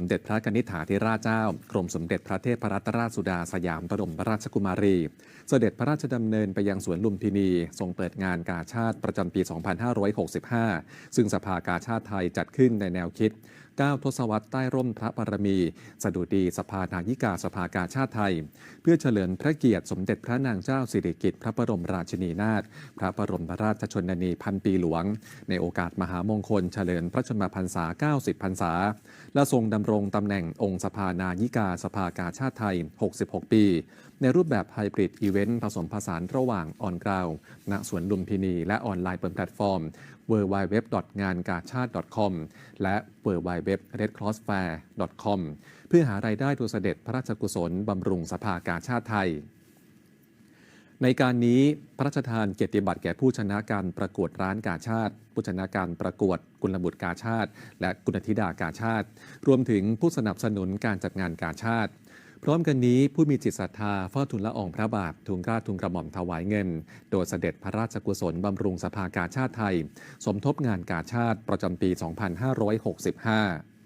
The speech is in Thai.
มเด็จพระนิษฐาธิราชเจ้า กรมสมเด็จพระเทพรัตนราชสุดาสยามบรมราชกุมารี เสด็จพระราชดำเนินไปยังสวนลุมพินี ทรงเปิดงานกาชาติประจำปี 2565 ซึ่งสภากาชาติไทยจัดขึ้นในแนวคิด 9 ทศวรรษใต้ร่มพระบารมี สดุดีสภานายิกาสภากาชาติไทย เพื่อเฉลิมพระเกียรติสมเด็จพระนางเจ้าสิริกิติ์พระบรมราชินีนาถพระบรมราชชนนีพันปีหลวง ในโอกาสมหามงคลเฉลิมพระชนมพรรษา 90 พรรษา และทรงดำรงตำแหน่งองค์สภานายิกาสภากาชาติไทย 66 ปี ในรูปแบบไฮบริดอีเวนต์ผสมผสานระหว่างออนกราวณสวนลุมพินี และออนไลน์บนแพลตฟอร์ม w w w งานกาชาติ .com และ w w w redcrossfair com เพื่อหารายได้ตัวเสด็จพระราชกุศลบำรุงสภากาชาติไทย ในการนี้พระราชทานเกียรติบัตรแก่ผู้ชนะการประกวดร้านกาชาติ ผู้ชนะการประกวดกุลบุตรกาชาติ และกุณธิดากาชาติ รวมถึงผู้สนับสนุนการจัดงานกาชาติ พร้อมกันนี้ผู้มีจิตศรัทธาเฝ้าทูลละอองพระบาททูลกล้าทูลกระหม่อมถวายเงิน โดยเสด็จพระราชกุศลบำรุงสภากาชาติไทย สมทบงานกาชาติประจำปี 2565